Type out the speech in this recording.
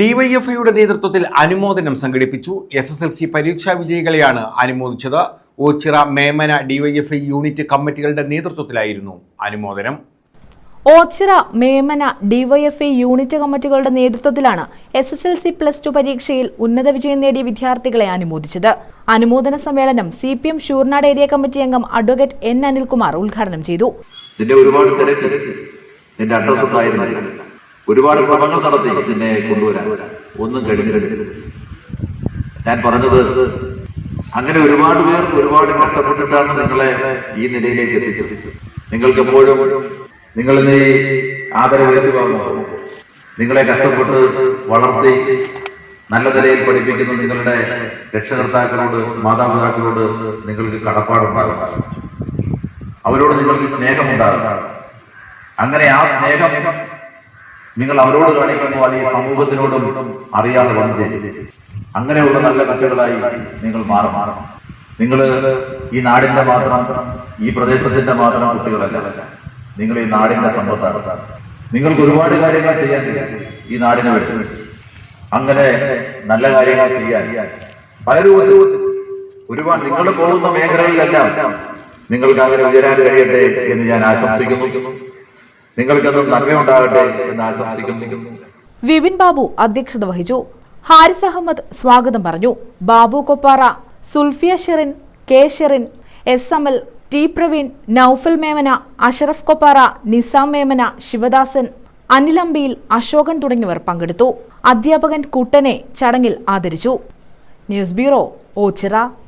ഡിവൈഎഫ്ഐയുടെ നേതൃത്വത്തിൽ അനുമോദനം സംഘടിപ്പിച്ചു. എസ് എസ് എൽ സി പരീക്ഷാ വിജയികളെയാണ് അനുമോദിച്ചത്. ഓച്ചിറ മേമന ഡിവൈഎഫ്ഐ യൂണിറ്റ് കമ്മിറ്റികളുടെ നേതൃത്വത്തിലായിരുന്നു അനുമോദനം. ഓച്ചിറ മേമന ഡിവൈഎഫ്ഐ യൂണിറ്റ് കമ്മിറ്റികളുടെ നേതൃത്വത്തിലാണ് S S L C plus two പരീക്ഷയിൽ ഉന്നത വിജയം നേടിയ വിദ്യാർത്ഥികളെ അനുമോദിച്ചത്. അനുമോദന സമ്മേളനം C P M Sooranad area committee അംഗം അഡ്വക്കേറ്റ് എൻ അനിൽകുമാർ ഉദ്ഘാടനം ചെയ്തു. നിന്റെ ഒരുപാട് തിരക്ക്. നിന്റെ അഡ്രസ് ഉണ്ടായിരുന്നില്ല ഒരുപാട് ശ്രമങ്ങൾ നടത്തി നിന്നെ കൊണ്ടുവരാൻ. ഒന്നും കഴിഞ്ഞിരുന്നില്ല. ഞാൻ പറഞ്ഞത് അങ്ങനെ ഒരുപാട് പേർ ഒരുപാട് കഷ്ടപ്പെട്ടിട്ടാണ് നിങ്ങളെ ഈ നിലയിലേക്ക് എത്തിച്ചത്. നിങ്ങൾക്ക് എപ്പോഴും നിങ്ങൾ ഈ ആദരവ് നിങ്ങളെ കഷ്ടപ്പെട്ട് വളർത്തി നല്ല നിലയിൽ പഠിപ്പിക്കുന്ന നിങ്ങളുടെ രക്ഷകർത്താക്കളോട് മാതാപിതാക്കളോട് നിങ്ങൾക്ക് കടപ്പാടുണ്ടാകും അവരോട് നിങ്ങൾക്ക് സ്നേഹമുണ്ടാകും അങ്ങനെ ആ സ്നേഹം നിങ്ങൾ അവരോട് കാണിക്കുന്നു അത് ഈ സമൂഹത്തിനോടും അറിയാതെ വന്നു അങ്ങനെയുള്ള നല്ല കുട്ടികളായി നിങ്ങൾ മാറി. മാറണം നിങ്ങൾ ഈ നാടിന്റെ മാത്രം ഈ പ്രദേശത്തിന്റെ മാത്രം കുട്ടികളല്ല. നിങ്ങൾ ഈ നാടിന്റെ സമ്പത്താണ്. നിങ്ങൾക്ക് ഒരുപാട് കാര്യങ്ങൾ ചെയ്യാൻ ഈ നാടിനെ വേണ്ടി. അങ്ങനെ നല്ല കാര്യങ്ങൾ ചെയ്യാൻ. പല രൂപത്തിൽ ഒരുപാട് നിങ്ങൾ പോകുന്ന മേഖലകളിലെല്ലാം നിങ്ങൾക്ക് അങ്ങനെ ഉയരാൻ കഴിയട്ടെ എന്ന് ഞാൻ ആശംസിക്കുന്നു. എന്ന് ആശംസിക്കുന്നു. വിപിൻ ബാബു അധ്യക്ഷത വഹിച്ചു. ഹാരിസ് അഹമ്മദ് സ്വാഗതം പറഞ്ഞു. Babu Koppara Sulfiya Sherin K Sherin S Amal T Praveen Noufal Memana Ashraf Koppara Nizam Memana Sivadasan അനിലമ്പിയിൽ Ashokan തുടങ്ങിയവർ പങ്കെടുത്തു. അധ്യാപകൻ കുട്ടനെ ചടങ്ങിൽ ആദരിച്ചു. News bureau Ochira.